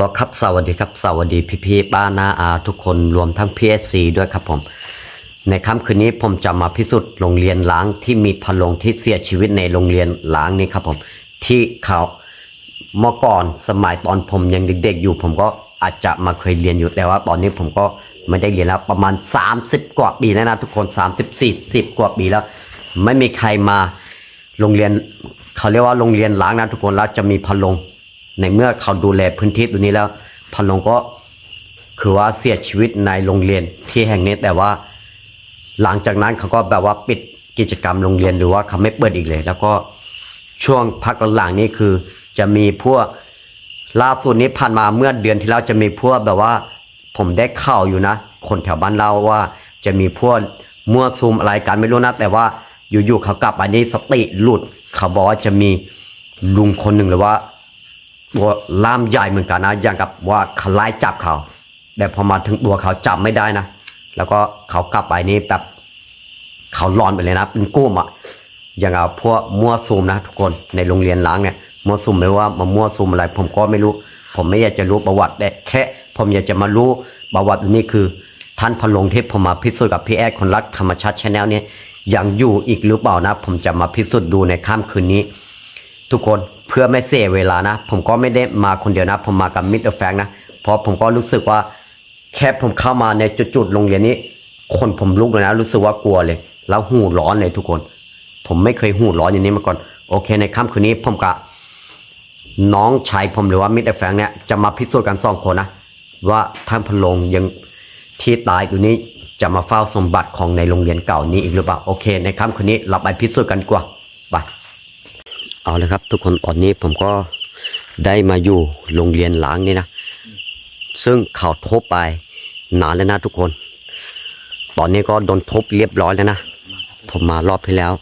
ก็ครับสวัสดีครับสวัสดีพี่พี่ๆป้านาอาทุกคนรวมทั้ง PSC ด้วยครับผม ในค่ำคืนนี้ผมจะมาพิสูจน์โรงเรียนล้างที่มีพลงที่เสียชีวิตในโรงเรียนล้างนี้ครับผม ที่เขาเมื่อก่อนสมัยตอนผมยังเด็กๆอยู่ ผมก็อาจจะมาเคยเรียนอยู่แต่ว่า ตอนนี้ผมก็ไม่ได้เรียนแล้วประมาณ 30 กว่าปีแล้วนะทุกคน30 40กว่าปีแล้ว ไม่มีใครมาโรงเรียนเขาเรียกว่าโรงเรียนล้างนะทุกคนแล้วจะมีพลง ในเมื่อเขาดูแลพื้นที่ตรงนี้แล้วพลงก็คือว่าเสียชีวิตในโรงเรียนที่แห่งนี้แต่ว่า หลังจากนั้นเขาก็แบบว่าปิดกิจกรรมโรงเรียนหรือว่าเขาไม่เปิดอีกเลย แล้วก็ช่วงพักหลังๆนี้คือจะมีพวกล่าสุดนี้ผ่านมาเมื่อเดือนที่แล้วจะมีพวกแบบว่า ผมได้ข่าวอยู่นะ คนแถวบ้านเราว่าจะมีพวกมั่วซุมอะไรกันไม่รู้นะแต่ว่าอยู่ๆเขากลับอันนี้สติหลุด เขาบอกว่าจะมีลุงคนหนึ่งหรือว่า ตัวล่ามใหญ่เหมือนกันนะอย่างกับว่าเขาไล่จับเขาแต่พอมาถึงตัวเขาจับไม่ได้นะแล้วก็เขากลับไปนี่แบบเขาร้อนไปเลยนะเป็นกุ้มอะอย่างกับพวกมั่วซุมนะ ทุกคนในโรงเรียนล้างเนี่ยมั่วซุมไม่ว่ามามั่วซุมอะไร ผมก็ไม่รู้ ผมไม่อยากจะรู้ประวัติแต่แค่ ผมอยากจะมารู้ประวัตินี้คือ ท่านพลงเทพผมมาพิสูจน์กับพี่แอดคนรักธรรมชาติชาแนลเนี่ยยังอยู่อีกหรือเปล่านะ ผมจะมาพิสูจน์ดูในค่ำคืนนี้ ทุกคน เพื่อไม่เสียเวลานะ ผมก็ไม่ได้มาคนเดียวนะ ผมมากับมิสเตอร์แฟงนะ เพราะผมก็รู้สึกว่าแค่ผมเข้ามาในจุดๆโรงเรียนนี้ คนผมลุกเลยนะ รู้สึกว่ากลัวเลย แล้วหูร้อนเลยทุกคน ผมไม่เคยหูร้อนอย่างนี้มาก่อน โอเค ในค่ำคืนนี้ผมกับน้องชายผมหรือว่ามิสเตอร์แฟงเนี่ยจะมาพิสูจน์กันสองคนนะว่าท่านพลงยังที่ตายอยู่นี้จะมาเฝ้าสมบัติของในโรงเรียนเก่านี้อีกหรือเปล่า โอเค ในค่ำคืนนี้เราไปพิสูจน์กันกว่าไป เอาเลยครับ ทุกคนตอนนี้ผมก็ได้มาอยู่โรงเรียนหล้างนี่นะ ซึ่งเขาทบไปนานแล้วนะทุกคน ตอนนี้ก็โดนทบเรียบร้อยแล้วนะ ผมมารอบที่แล้ว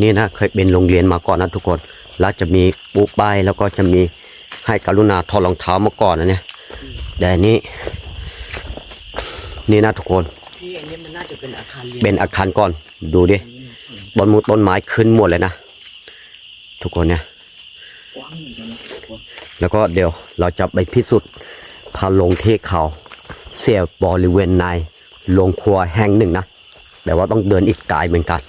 นี่นะเคยเป็นโรงเรียนมาก่อนนะทุกคน แล้วจะมีปูป้ายแล้วก็จะมีให้กรุณาถอดรองเท้ามาก่อนนะเนี่ยแต่อันนี้นี่นะทุกคนพี่อันนี้มันน่าจะเป็นอาคารเรียนเป็นอาคารก่อนดูดิ ต้นมูต้นไม้ขึ้นหมดเลยนะ ทุกคนเนี่ย แล้วก็เดี๋ยวเราจะไปพิสูจน์พาลงที่เขาเสียบริเวณในโรงครัวแห่งหนึ่งนะ แต่ว่าต้องเดินอีกไกลเหมือนกัน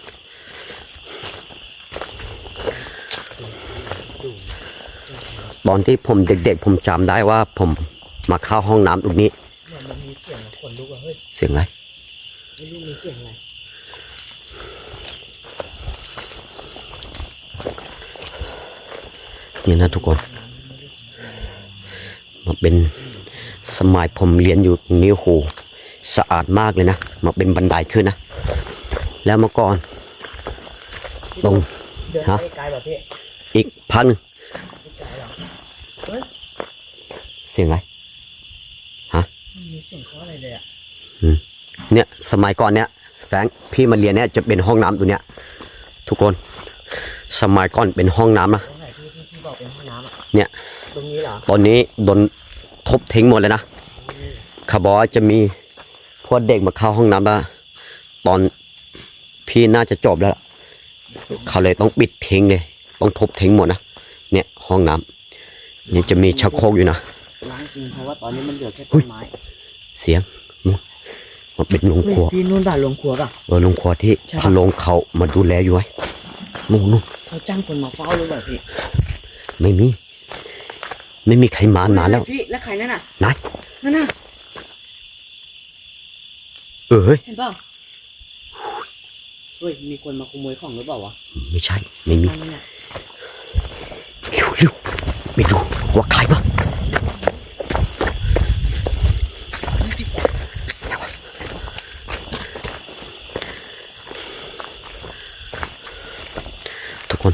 ตอนที่ผมเด็กๆ ผมจำได้ว่าผมมาเข้าห้องน้ำตรงนี้ เสียงอะเฮ้ยเสียงอะไร ไม่รู้มี เสียงอะไรนี่นะทุกคน มาเป็นสมัยผมเรียนอยู่ตรงนี้โอ้โหสะอาดมากเลยนะ มาเป็นบันไดขึ้นนะ แล้วเมื่อก่อนตรงเดินฮะไปไกลแบบพี่อีกพันงไม่ไกลหรอกเฮ้ยเสียงอะไรไม่มีเสียงเขาอะไรเลยอะเนี่ยสมัยก่อนเนี่ยแฟรงค์พี่มาเรียนเนี่ยจะเป็นห้องน้ำตัวเนี้ย ทุกคน สมัยก่อนเป็นห้องน้ำนะ บอกเป็นห้องน้ำอะเนี่ย ตรงนี้เหรอตอนนี้โดนทุบทิ้งหมดเลยนะเขาบอกว่าจะมีพวกเด็กมาเข้าห้องน้ำแล้วตอนพี่น่าจะจบแล้วล่ะเขาเลยต้องปิดทิ้งเลย ต้องทุบทิ้งหมดนะ เนี่ยห้องน้ำนี่จะมีชักโครกอยู่นะ ล้างจริงเพราะว่าตอนนี้มันเหลือแค่เฮ้ต้ยนไม้เสียงนู่นมันเป็นโรงเฮ้ยครัวพี่นู่นด่านลงครัวป่ะ เออโรงครัวที่ใช่ปะพะโลงเขามาดูแลอยู่ไว้นู่นนู่นเขาจ้างคนมาเฝ้าหรือเปล่าพี่ ไม่มี ไม่มีใครมานานแล้วพี่แล้วใครนั่นน่ะไหนนั่นน่ะเออเฮ้ยเห็นเปล่าเฮ้ยมีคนมาขโมยของหรือเปล่าวะไม่ใช่ ไม่มีนั่นน่ะเร็วเร็วไปดูว่าใครบ้างทุกคน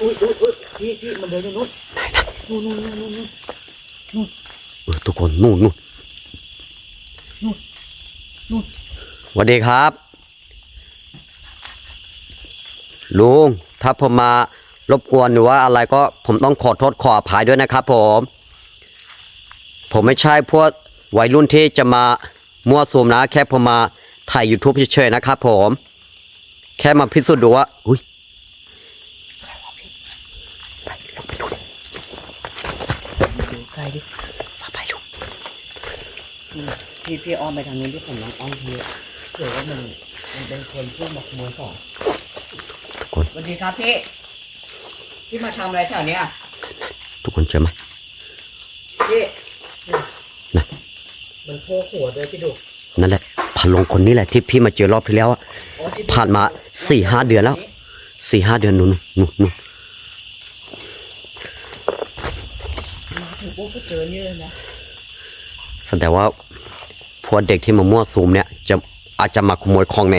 อุ้ยอุ้ยอุ้ย พี่พี่มันเดินไปนู้นไหนนะนู่นนู่นนู่นนู่นนู่นเออทุกคนนู่นนู่นนู่นนู่นสวัสดีครับ ลุงถ้าผมมารบกวนหรือว่าอะไรก็ผมต้องขอโทษขออภัยด้วยนะครับผม ผมไม่ใช่พวกวัยรุ่นที่จะมามั่วสุมนะ แค่ผมมาถ่าย YouTube เฉยๆนะครับผม แค่มาพิสูจน์ดูว่าอุ้ยไปลงไป ไกล ดิมาไปลุงอืมพี่พี่อ้อมไปทางนู้นที่ผมลองอ้อมทีเผื่อว่ามันมันเป็นคนพวกมาขโมยของทุกคนสวัสดีครับพี่พี่มาทำอะไรแถวเนี้ยทุกคนเจอไหมพี่นะมันโผล่หัวด้วยพี่ดุนั่นแหละพะโลงคนนี้แหละที่พี่มาเจอรอบที่แล้วอะอ๋อที่ผ่านมาสี่ห้าเดือนแล้วสี่ห้าเดือนนู่นนู่นนู่น มา ถึงปุ๊บก็เจอนี่เลยนะแสดงว่าพวกเด็กที่มามั่วซูมเนี่ย จะอาจจะมาขโมยของใน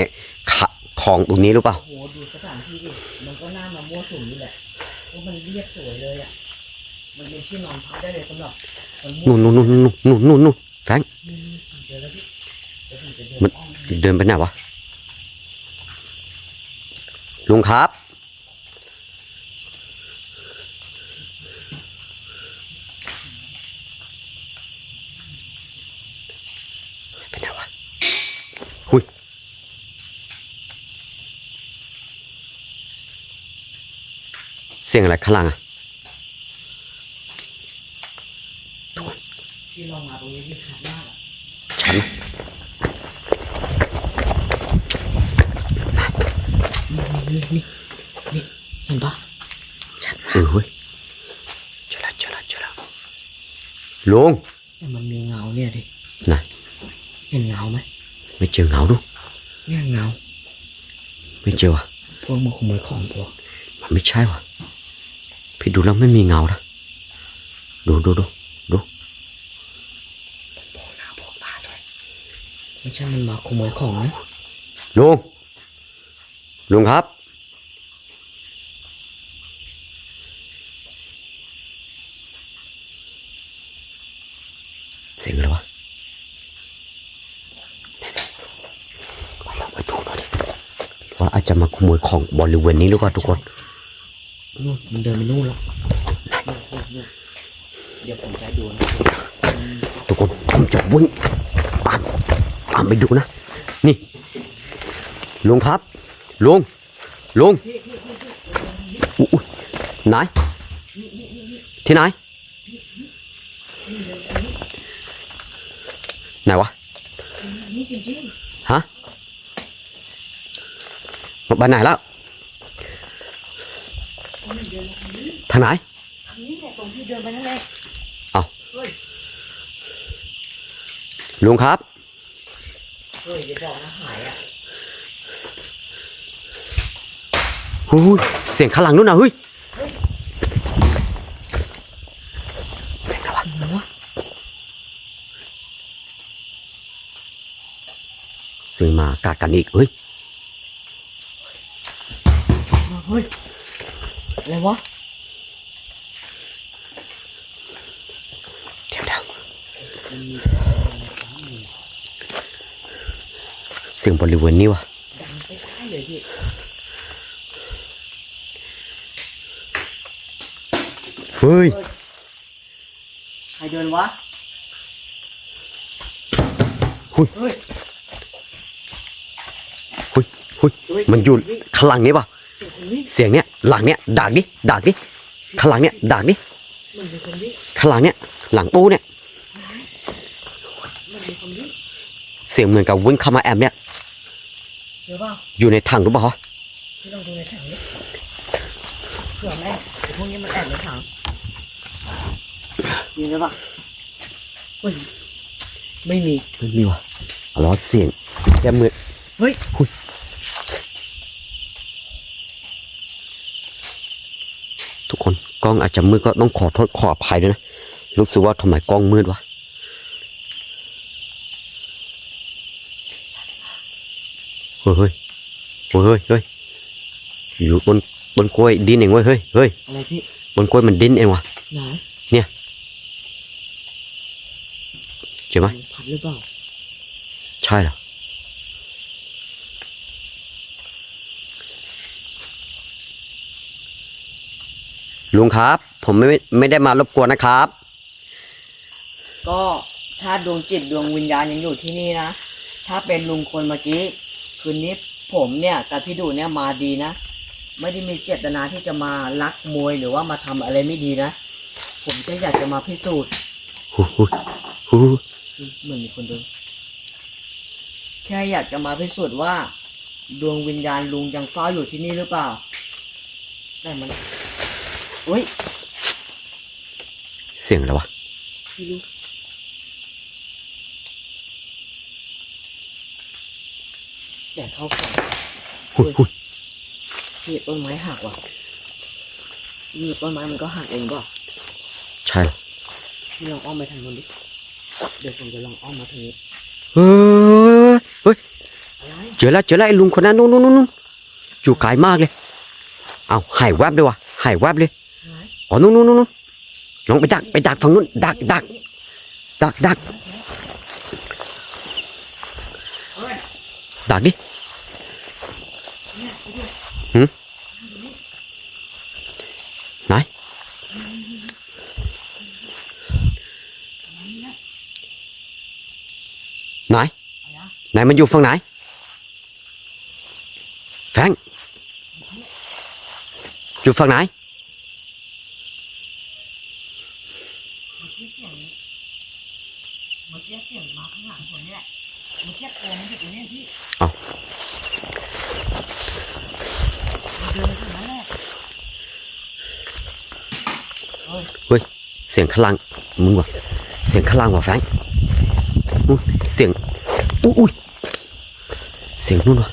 ขะของตรงนี้หรือเปล่าโอ้โหดูสถานที่ดิมันก็น่ามามั่วสุมนี่แหละเพราะมันเรียบสวยเลยอะมันเป็นที่นอนพักได้เลยสำหรับคนมั่วนู่นนู่นนู่นนู่นนู่นนู่นนู่นแฟรงค์อืมเจอแล้วพี่เดี๋ยวผมจะเดินมันอ้อมไปเดินไปไหนวะลุงครับ ไปไหนวะหุย เสียงอะไรข้างล่างอะพี่ลองมาตรงนี้ที่ขาดมากอะฉันนี่นี่นี่เห็นปะชัดเออเฮ้ยเจอแล้วเจอแล้วเจอแล้วลุงแต่มันมีเงาเนี่ยดิไหนเห็นเงาไหมไม่เจอเงาดูเนี่ยเงาไม่เจอวะพวกมาขโมยของพวกมันไม่ใช่วะ พี่ดูแล้วไม่มีเงานะดูดูดูดูบอกหน้าบอกตาด้วยไม่ใช่มันมาขโมยของนะลุงลุงครับ เสียงอะไรวะมาลองไปดูหน่อยดิว่าอาจจะมาขโมยของบริเวณนี้หรือเปล่าทุกคน นู่นมันเดินไปนู่นแล้วนู่นนู่นนู่นเดี๋ยวผมจะดูนะทุกคนผมจะวิ่งตามตามไปดูนะ นี่ลุงครับลุงลุงอุ๊ยอุ๊ยไหนที่ไหน ไหนวะนี่จริงฮะไปไหนแล้ว ทางไหนๆทางนี้แหละตรงที่เดินไปนั่นแหละอ้าวเฮ้ยลุงครับเฮ้ยอย่าบอกนะหายอะหูยเสียงข้างหลังนู้นนะเฮ้ยเสียงอะไรวะหัวเสียงหมากากันอีกเฮ้ยเฮ้ย อะไรวะเดี๋ยวเดี๋ยวเสียงบริเวณนี้วะดังไปใต้เลยพี่เฮ้ยใครเดินวะหุ้ยเฮ้ยหุยหุยเฮ้ยมันอยู่ข้างหลังนี้ปะเสียงคนวิ่งเสียงเนี้ย หลังเนี้ยดักดิดักดิข้างหลังเนี้ยดักดิมันเป็นคนวิ่งข้างหลังเนี้ยหลังตู้เนี่ยมันเป็นคนวิ่งเสียงเหมือนกับวิ่งเข้ามาแอมเนี่ยเดี๋ยวเปล่าอยู่ในถังหรือเปล่าวะพี่ลองดูในถังดิเผื่อแม่งไอ้พวกนี้มันแอบในถังมีหรือเปล่าเฮ้ยไม่มีไม่มีวะเอาล้อเสียงแกเหมือนเฮ้ย หุยทุ กคนกล้องอาจจะมืดก็ต้องขอโทษขออภัยด้วยนะ รู้สึกว่าทำไมกล้องมืดวะเฮ้ยเฮ้ยเฮ้ยเฮ้ยเฮ้ยอยู่บนบนกล้วยดิ้นเองเว้ยเฮ้ยเฮ้ยอะไรพี่บนกล้วยมันดิ้นเองวะไหนเจ็บไหมมันพัดหรือเปล่าใช่เหรอ ลุงครับ ผมไม่ไม่ได้มารบกวนนะครับ ก็ถ้าดวงจิตดวงวิญญาณยังอยู่ที่นี่นะ ถ้าเป็นลุงคนเมื่อกี้ คืนนี้ผมเนี่ยกับพี่ดูเนี่ยมาดีนะ ไม่ได้มีเจตนาที่จะมาลักมวยหรือว่ามาทำอะไรไม่ดีนะ ผมแค่อยากจะมาพิสูจน์หูหูหูเหมือนมีคนเดินแค่อยากจะมาพิสูจน์ว่า ดวงวิญญาณลุงยังเฝ้าอยู่ที่นี่หรือเปล่าแต่มัน เฮ้ยเสียงอะไรวะไม่รู้แต่เข้าฝันหูหูที่ต้นไม้หักว่ะนี่ต้นไม้มันก็หักเองป่ะใช่เหรอพี่ลองอ้อมไปทางนู้นดิเดี๋ยวผมจะลองอ้อมมาทางนี้เฮ้ยเฮ้ยอะไรเจอแล้วเจอแล้วไอ้ลุงคนนั้นนู่นนู่นนู่นอยู่ไกลมากเลย เอาหายแวบเลยวะหายแวบเลย อ๋อนู่นนู่นนู่นลองไปดัก ไปดักฝั่งนู้นดักดักดักดักดักดิหืมไหนไหนไหนมันอยู่ฝั่งไหน แฟงอยู่ฝั่งไหน เมื่อกี้เสียงเมื่อกี้เสียงมาข้างหลังผมนี่แหละ เอกี้ตัวมันอยู่ตรงนี้พี่เอาเดินไปทางนั้นแหละเฮ้ยเฮ้ย เสียงข้างล่างมึงวะเสียงข้างล่างวะแฟงอุ๊ยเสียงอุ้ยอุ้ยเสียงนู่นวะ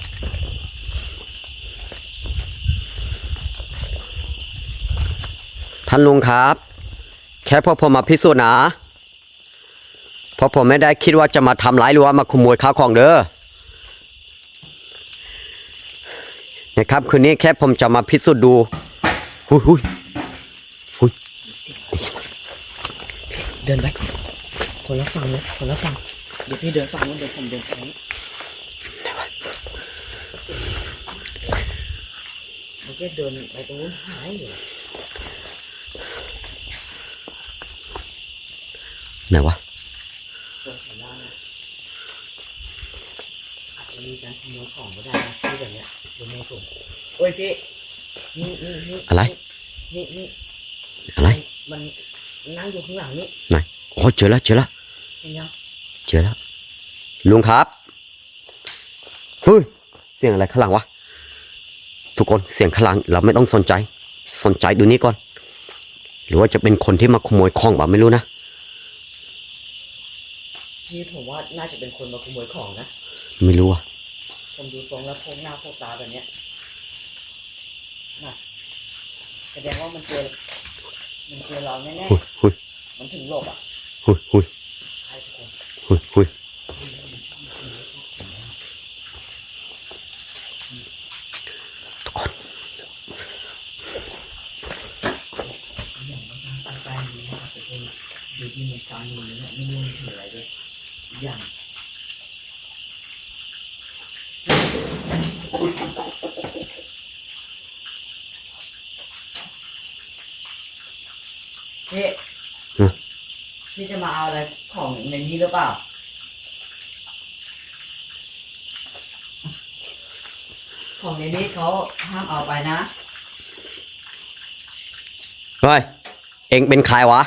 ท่านลุงครับ แค่พวกผมมาพิสูจน์นะ ราะผมไม่ได้คิดว่าจะมาทำร้ายหรือว่ามาขโมยข้าวของเด้อนะครับคืนนี้แค่ผมจะมาพิสูจน์ดูหุยหุยเดินไปคนละฝั่งเลยคนละฝั่งเดี๋ยวพี่เดินฝั่งนู้นเดี๋ยวผมเดินฝั่งนี้เมื่อกี้เดินไปตรงนู้นหายเลยไหนวะ เดินฝั่งด้านนะอาจจะมีการ ขโมยของก็ได้นะที่แบบเนี้ยเดี๋ยวไม่ถูกโอ้ยพี่นี่นี่นี่อะไร นี่นี่อะไรมันนั่งอยู่ข้างหลังนี่ไหนโอ้เจอแล้วเจอแล้วเห็นยังเจอแล้วลุงครับเฮ้ยเสียงอะไรข้างหลังวะทุกคนเสียงข้างหลังเราไม่ต้องสนใจ สนใจดูนี้ก่อน หรือว่าจะเป็นคนที่มาขโมยของบ่าไม่รู้นะพี่ผมว่าน่าจะเป็นคนมาขโมยของนะไม่รู้อะ ผมดูทรงแล้วพกหน้าพกตาแบบเนี้ยน่ะแสดงว่ามันเจอมันเจอเราแน่หุยหุยๆมันถึงหลบอะหุยหุยใช่ทุกคน หุยหุยทุกคน อย่างมันทางใกล้ๆนี้นะครับทุกคนดูที่มันการมือเนี่ยไม่รู้มันถืออะไรด้วยอย่างพี่ พี่จะมาเอาอะไรของในนี้หรือเปล่า ของในนี้เขาห้ามเอาไปนะ เฮ้ย เอ็งเป็นใครวะ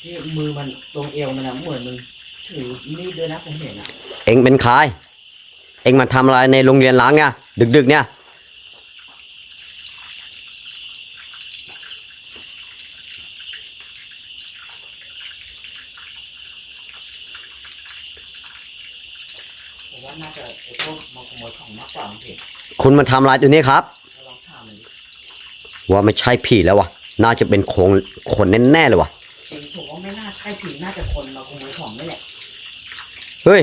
ที่มือมันตรงเอวมันอะเหมือนมึงถือมีดด้วยนะผมเห็นอะเอ็งเป็นใคร เอ็งมาทำอะไรในโรงเรียนล้างเนี่ย ดึกๆเนี่ย ผมว่าน่าจะไอ้พวกมาขโมยของมากกว่าผมเห็น คุณ มาทำอะไรตัวนี้ครับลองถามมันดิว่าไม่ใช่ผีแล้ววะน่าจะเป็นโครงคนแน่ๆเลยวะจริงผมว่าไม่น่าใช่ผีน่าจะคนมาขโมยของนี่แหละเฮ้ย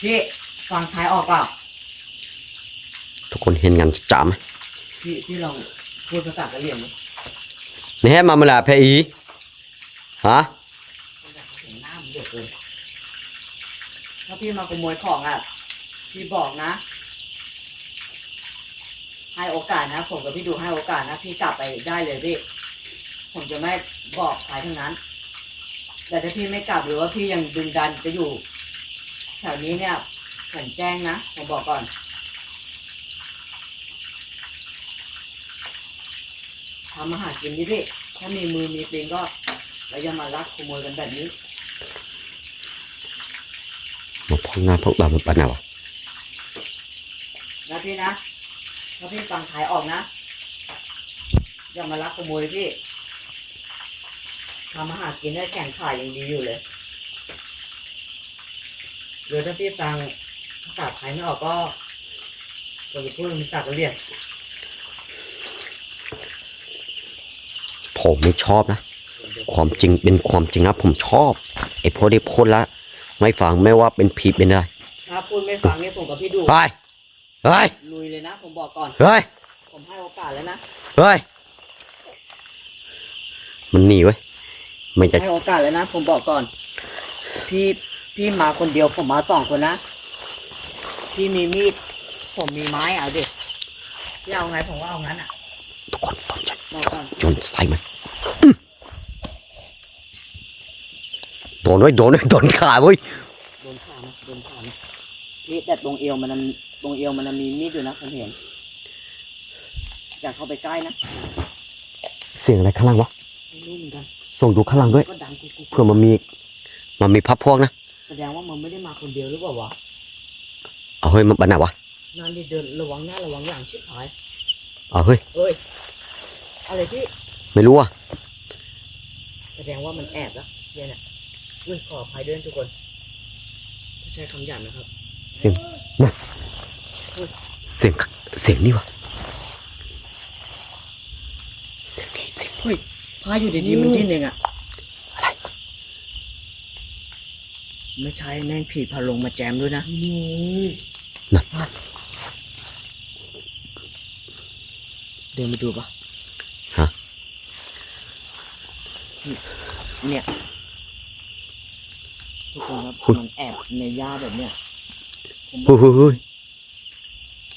พี่ฟังท้ายออกเปล่าทุกคนเห็นกันจ๋าไหมพี่พี่ลองพูดภาษากะเหรี่ยงดินี่ให้มาเมื่อไหร่เพอีฮะผมอยากเห็นหน้ามันเดือดเกินถ้าพี่มาขโมยของอะ พี่บอกนะ ให้โอกาสนะ ผมกับพี่ดูให้โอกาสนะ พี่กลับไปได้เลยพี่ ผมจะไม่บอกใครทั้งนั้น แต่ถ้าพี่ไม่กลับหรือว่าพี่ยังดึงดันจะอยู่แถวนี้เนี่ยผมแจ้งนะผมบอกก่อนถ้าำมาหากินดิพี่ถ้ามีมือมีตีนก็เราจะมาลักขโมยกันแบบนี้มาพองหน้าพองตามั นปะนาวะนะพี่นะถ้าพี่ฟังขายออกนะ อย่ามาลักขโมยพี่ทำมาหากินได้แข่งขายยังดีอยู่เลยหรือถ้าพี่ฟังภาษาไทยไม่ออกก็เราจะพูดเป็นภาษากะเหรี่ยงผมไม่ชอบนะ ความจริงเป็นความจริงนะผมชอบไอ้พวกที่พูดละ ไม่ฟังไม่ว่าเป็นผีเป็นอะไรถ้าพูดไม่ฟังเนี่ยผมกับพี่ดูเฮ้ย เฮ้ย ลุยเลยนะ ผมบอกก่อน เฮ้ย ผมให้โอกาสแล้วนะ เฮ้ย มันหนีเว้ยไม่จะ ให้โอกาสแล้วนะ ผมบอกก่อน พี่พี่มาคนเดียวผมมาสองคนนะ พี่มีมีด ผมมีไม้เอาดิพี่เอาไงผมว่าเอางั้นอะทุกคนผมจะบอกก่อนจนใส่มันอืมโดนไว้ยโดนไว้ยโดนขาเว้ยโดนขานะโดนขานะพี่แต่ตรงเอวมันนะ ตรงเอวมันนะมีมีดอยู่นะผมเห็นอยากเข้าไปใกล้นะเสียงอะไรข้างล่างวะไม่รู้เหมือนกันส่งดูข้างล่างด้วยก็ดังกุกกุกเพื่อมันมีมันมีพับพวกนะแสดงว่ามันไม่ได้มาคนเดียวหรือเปล่าวะเอาเฮ้ยมันปะนาวะนั่นดิเดินระวังหน้าระวังหลังชิบหายเอาเฮ้ยเอ้ยอะไรพี่ไม่รู้อะแสดงว่ามันแอบแล้วเนี่ยนะอุ้ยขออภัยด้วยนะทุกคนไม่ใช่คำหยาบนะครับ เสียงนะ เสียงเสียงนี่วะเสียงนี่เสียงเฮ้ยพาอยู่ดีๆมันดิ้นเองอะอะไร ไม่ใช่แม่งผีพาลงมาแจมด้วยนะนั่นเดินไปดูปะฮะเนี่ยทุกคนครับมันแอบในหญ้าแบบเนี้ยผมเฮ้ยเฮ้ยเฮ้ย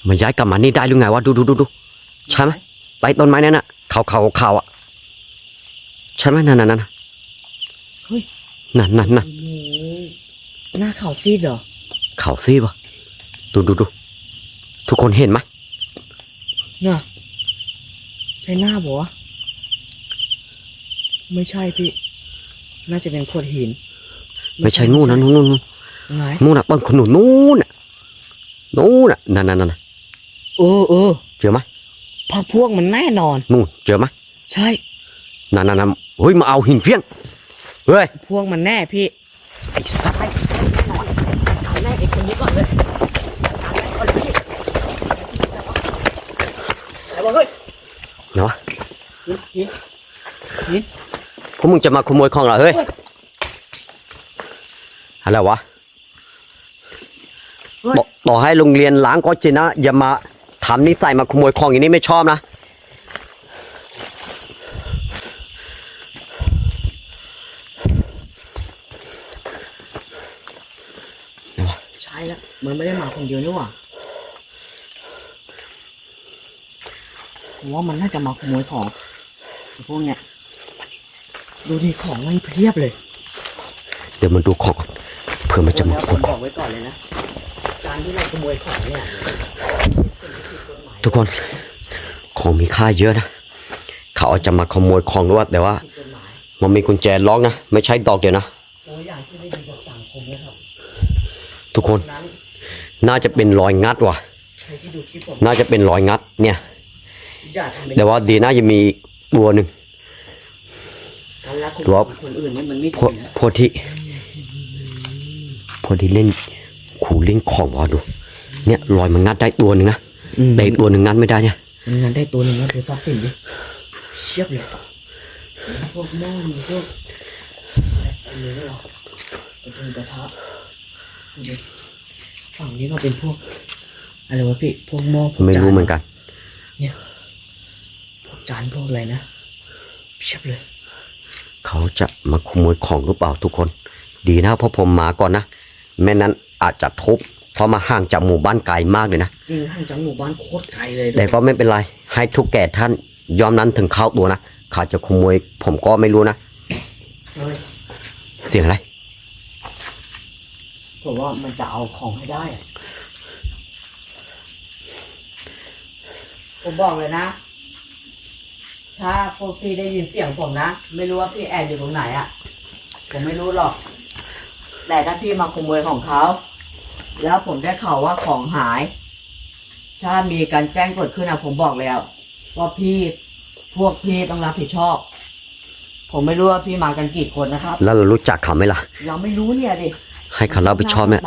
มันย้ายกลับมานี่ได้หรือไงวะดูดูดูดูใช่ไหมใต้ต้นไม้นั่นน่ะขาวขาวขาวอะใช่ไหมนั่นนั่นนั่นเฮ้ยนั่นนั่นนั่นโอ้โหหน้าขาวซีดเหรอขาวซีปะดูดูดูทุกคนเห็นไหมน่ะใช่หน้าบัวะไม่ใช่พี่ น่าจะเป็นโขดหิน ไม่ใช่นู่นนะนู่นนู่นนู่นไหนนู่นน่ะต้นขนุนนู่นน่ะนู่นน่ะนั่นนั่นนั่นน่ะ เออเออเจอไหมพักพวกมันแน่นอน นู่นเจอไหมใช่นั่นนั่นนั่นเฮ้ยมาเอาหินเฟี้ยงเฮ้ยพวกมันแน่พี่ไอ้สัตว์เอาแน่ไอ้คนนี้ก่อนเลยเอาเลยพี่เอาเลยเฮ้ยเนาะหินหินพวกมึงจะมาขโมยของเหรอเฮ้ยอะไรวะเฮ้ยบอกต่อให้โรงเรียนล้างก็จริงนะอย่ามา ทำนิสัยมาขโมยของอย่างนี้ไม่ชอบนะใช่แล้วมันไม่ได้มาคนเดียวนี่หว่าผมว่ามันน่าจะมาขโมยของไอ้พวกเนี้ยดูดิของมันเพียบเลย เดี๋ยวมันดูของก่อนเพื่อมันจะมาแล้วขผโมมยบขอองกไว้ก่อนเลยนะ การที่เราขโมยของเนี่ยสิ่ง ที่ผิดกฎหมายทุกคนของมีค่าเยอะนะ เขาอาจจะมาขโมยของด้วยแต่ว่าผิดกฎหมายมันมีกุญแจล็อกนะ ไม่ใช่ดอกเดียวนะตัวอย่างที่ไม่ดีกับสังคมนะครับทุกคนนั้นน่าจะเป็นรอยงัดว่ะใครที่ดูคลิปผมน่าจะเป็นรอยงัด เนี่ยอย่าทำเป็นแต่ว่าดีน่าจะมีอีกตัวหนึ่งการรักตัวคนอื่นเนี่ยมันไม่พวกดีนะพวกที่พวกที่เล่นขู่เล่นของวะดู เนี่ยรอยมันงัดได้ตัวหนึ่งนะ แต่อีกตัวหนึ่งงัดไม่ได้เนี่ยมันงานได้ตัวหนึ่งนะดูทรัพย์สินดิเชียบเลยพวกหม้อมีพวกอะไรไม่หรอกเป็นกระทะดูดิฝั่งนี้ก็เป็นพวกอะไรวะพี่พวกหม้อพวกไม่รู้จานเหมือนกันพวกจานพวกอะไรนะเชียบเลยเขาจะมาขโมยของหรือเปล่าทุกคน ดีนะเพราะผมมาก่อนนะแม่นั้นอาจจะทุบ เพราะมาห่างจากหมู่บ้านไกลมากเลยนะจริงห่างจากหมู่บ้านโคตรไกลเลยแต่ก็ไม่เป็นไร ให้ทุกแก่ท่านยอมนั้นถึงเข้าตัวนะเขาจะขโมยผมก็ไม่รู้นะเฮ้ยเสียงอะไรผมว่ามันจะเอาของให้ได้อะผมบอกเลยนะ ถ้าพวกพี่ได้ยินเสียงผมนะ ไม่รู้ว่าพี่แอบอยู่ตรงไหนอะ่ะ ผมไม่รู้หรอก แต่ถ้าพี่มาขโมยของเขา แล้วผมได้ข่าวว่าของหาย ถ้ามีการแจ้งเกิดขึ้นอะผมบอกแล้ว ว่าพี่พวกพี่ต้องรับผิดชอบ ผมไม่รู้ว่าพี่มากันกี่คนนะครับ แล้วเรารู้จักเขาไหมล่ะ เราไม่รู้เนี่ยดิให้เขารับผิดชอบเนี่ย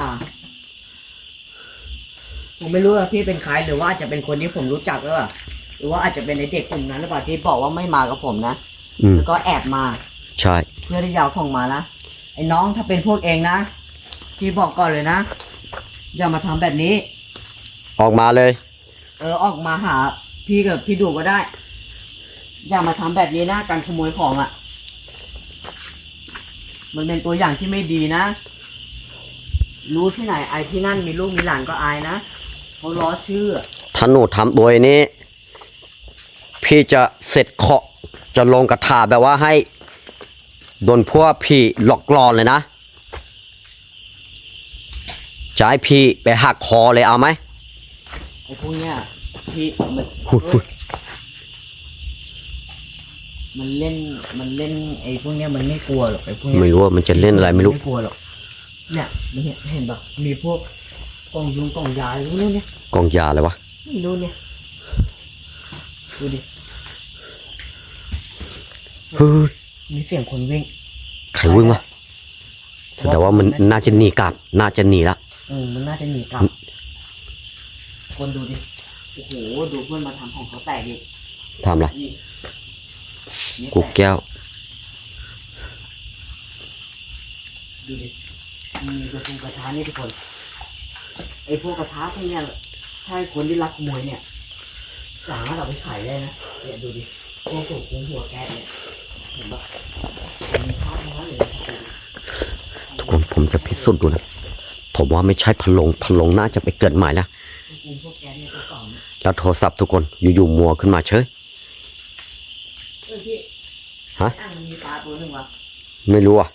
ผมไม่รู้ว่าพี่เป็นใครหรือว่าอาจจะเป็นคนที่ผมรู้จักหรือเปล่าหรือว่าอาจจะเป็นในเด็กกลุ่มนั้นหรือเปล่าที่บอกว่าไม่มากับผมนะอืมแล้วก็แอบมา ใช่ เพื่อที่จะเอาของมานะไอ้น้องถ้าเป็นพวกเองนะพี่บอกก่อนเลยนะ อย่ามาทำแบบนี้ ออกมาเลย เออออกมาหา พี่กับพี่ดูก็ได้ อย่ามาทำแบบนี้นะการขโมยของอะ่ะ มันเป็นตัวอย่างที่ไม่ดีนะ รู้ที่ไหนไอที่นั่นมีลูกมีหลานก็อายนะเขาล้อชื่อถ้าหนูทำตัวนี้ พี่จะเสร็จเคาะจะลงกระถาแบบว่าให้โดนพวกพี่หลอกหลอนเลยนะ จะให้พี่ไปหักคอเลยเอาไหมไอ้พวกเนี้ยพี่มันหุยหุยมันเล่นมันเล่นไอ้พวกเนี้ยมันไม่กลัวหรอกไอ้พวกเนี้ยไม่รู้ว่ามันจะเล่นอะไรไม่รู้ไม่กลัวหรอกเนี่ยมันเนี่ยเห็นปะมีพวกกล่องยุงกล่องยาอะไรพวกเนี้ยเนี่ยกองยาเลยวะไม่รู้เนี่ยดูดิเฮ้ยมีเสียงคนวิ่งใครวิ่งวะแสดงว่ามันน่าจะหนีกลับน่าจะหนีละเออมันน่าจะหนีกลับ คนดูดิ โอ้โห ดูเพื่อนมาทำของเขาแตกดิทำอะไรนี่นี่กูแตกแก้ว ดูดิมีกระทุงกระทะนี่ทุกคน ไอ้พวกกระทะพวกเนี้ยถ้าให้คนที่รักขโมยเนี่ย สามารถเอาไปขายได้นะ เนี่ยดูดิ พวกถูกคุ้งหัวแกะเนี่ย เห็นปะมีค่าทั้งนั้นเลยนะครับผมผมจะพิสูจน์ดูนะ ผมว่าไม่ใช่พะโลงพะโลงน่าจะไปเกิดใหม่แล้วพวกคุ้งพวกแกะเนี่ยตัวเก่าเนี่ยแล้วโทรศัพท์ทุกคนอยู่ๆมัวขึ้นมาเฉยเออพี่ฮะอ่างมันมีปลาตัวหนึ่งวะไม่รู้อะ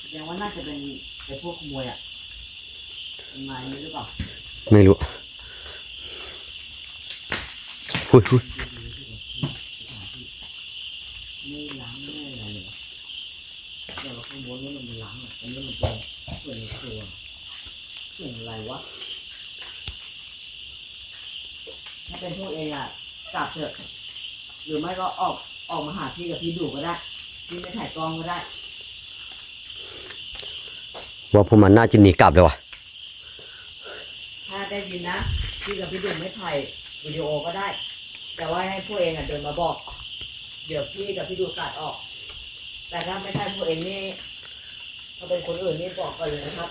แสดงว่าน่าจะเป็นไอ้พวกขโมยอะเป็นไม้นี้หรือเปล่าไม่รู้หุยหุย ไม่ล้างไม่อะไรเลยแต่ว่าข้างบนนี่มันล้าง อันนี้มันเป็นส่วนในตัวส่วนอะไรวะ ถ้าเป็นพวกเองอะกลับเถอะหรือไม่ก็ออกออกมาหาพี่กับพี่ดูก็ได้พี่ไม่ถ่ายกล้องก็ได้ ว่าพวกมันน่าจะหนีกลับเลยวะถ้าได้ยินนะพี่กับพี่ดูไม่ถ่ายวิดีโอก็ได้ แต่ว่าให้พวกเองอะเดินมาบอก เดี๋ยวพี่กับพี่ดูตัดออก แต่ถ้าไม่ใช่พวกเองนี่ ถ้าเป็นคนอื่นนี่บอกกันเลยนะครับ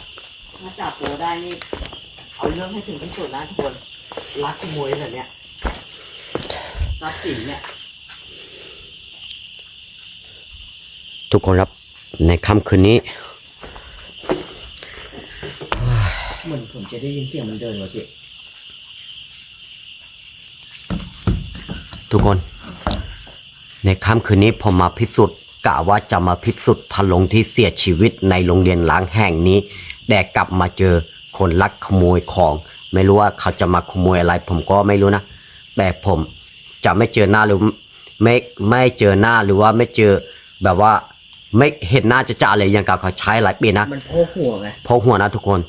ถ้าจับตัวได้นี่เอาเรื่องให้ถึงที่สุดนะทุกคนรักขโมยแบบเนี้ยทรัพย์สินเนี่ยทุกคนครับในค่ำคืนนี้ เหมือนผมจะได้ยินเสียงมันเดินวะพี่ทุกคน ในค่ำคืนนี้ผมมาพิสูจน์ กะว่าจะมาพิสูจน์พลงที่เสียชีวิตในโรงเรียนล้างแห่งนี้ แต่กลับมาเจอคนลักขโมยของ ไม่รู้ว่าเขาจะมาขโมยอะไร ผมก็ไม่รู้นะ แต่ผมจะไม่เจอหน้าหรือไม่ไม่เจอหน้าหรือว่าไม่เจอแบบว่าไม่เห็นหน้าจะจะอะไรอย่างกับเขาใช้หลายปีนะมันโผล่หัวไงเพราะหัวนะทุกคน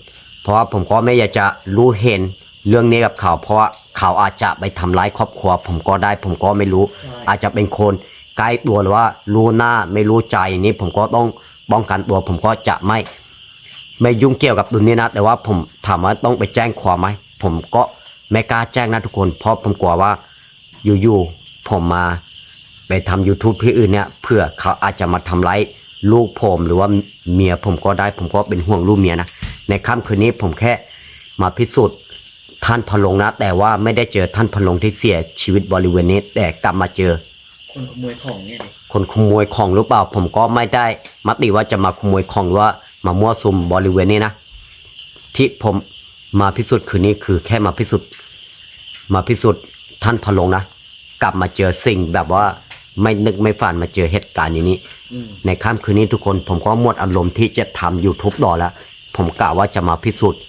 เพราะว่าผมก็ไม่อยากจะรู้เห็นเรื่องนี้กับเขา เพราะว่าเขาอาจจะไปทำร้ายครอบครัว ผมก็ได้ผมก็ไม่รู้ใช่อาจจะเป็นคน ใกล้ตัวหรือว่ารู้หน้าไม่รู้ใจนี้ผมก็ต้องป้องกันตัว ผมก็จะไม่ ไม่ยุ่งเกี่ยวกับตรงนี้นะ แต่ว่าผมถามว่าต้องไปแจ้งความไหมผมก็ไม่กล้าแจ้งนะทุกคนเพราะผมกลัวว่าอยู่ๆผมมาไปทำ YouTube ที่อื่นเนี่ยเพื่อเขาอาจจะมาทำร้ายลูกผมหรือว่าเมียผมก็ได้ ผมก็เป็นห่วงลูกเมียนะในค่ำคืนนี้ผมแค่มาพิสูจน์ท่านพลงนะ แต่ว่าไม่ได้เจอท่านพลงที่เสียชีวิตบริเวณนี้แต่กลับมาเจอ คนขโมยของเนี่ยดิคนขโมยของหรือเปล่า ผมก็ไม่ได้มติว่าจะมาขโมยของหรือว่ามามั่วสุมบริเวณนี้นะที่ผมมาพิสูจน์คืนนี้คือแค่มาพิสูจน์มาพิสูจน์ท่านพะลงนะกลับมาเจอสิ่งแบบว่าไม่นึกไม่ฝันมาเจอเหตุการณ์อย่างนี้ ในค่ำคืนนี้ทุกคนผมก็หมดอารมณ์ที่จะทำ YouTube ต่อแล้ว ผมกะว่าจะมาพิสูจน์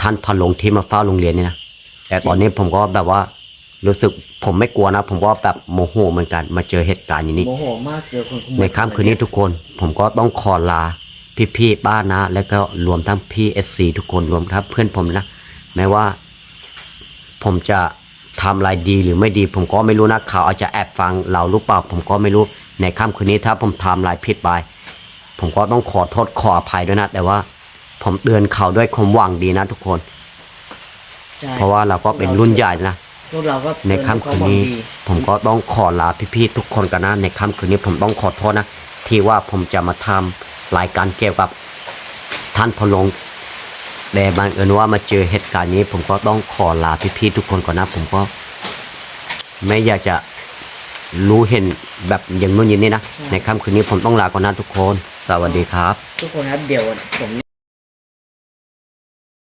ท่านพะลงที่มาเฝ้าโรงเรียนนี่นะแต่ตอนนี้ผมก็แบบว่า รู้สึกผมไม่กลัวนะ ผมก็แบบโมโหเหมือนกันมาเจอเหตุการณ์อย่างนี้ โมโหมากเจอคนขโมยในค่ำคืนนี้ทุกคน ผมก็ต้องขอลาพี่ๆป้านะ แล้วก็รวมทั้งพี่เอสซีทุกคนรวมทั้งเพื่อนผมนะแม้ว่า ผมจะทำอะไรดีหรือไม่ดี ผมก็ไม่รู้นะเขาอาจจะแอบฟังเราหรือเปล่า ผมก็ไม่รู้ในค่ำคืนนี้ถ้าผมทำอะไรผิดไปผมก็ต้องขอโทษขออภัยด้วยนะ แต่ว่า ผมเตือนเขาด้วยความหวังดีนะทุกคนใช่เพราะว่าเราก็เป็นรุ่นใหญ่นะ พวกเราก็ในค่ำคืนนี้ ผมก็ต้องขอลาพี่ๆทุกคนกันนะในค่ำคืนนี้ผมต้องขอโทษนะ ที่ว่าผมจะมาทำรายการเกี่ยวกับท่านพลงแต่บังเอิญว่ามาเจอเหตุการณ์นี้ ผมก็ต้องขอลาพี่ๆทุกคนก่อนนะ ผมก็ไม่อยากจะรู้เห็นแบบอย่างนู้นอย่างนี้นะ ในค่ำคืนนี้ผมต้องลาก่อนนะทุกคน สวัสดีครับ ทุกคนครับเดี๋ยวผม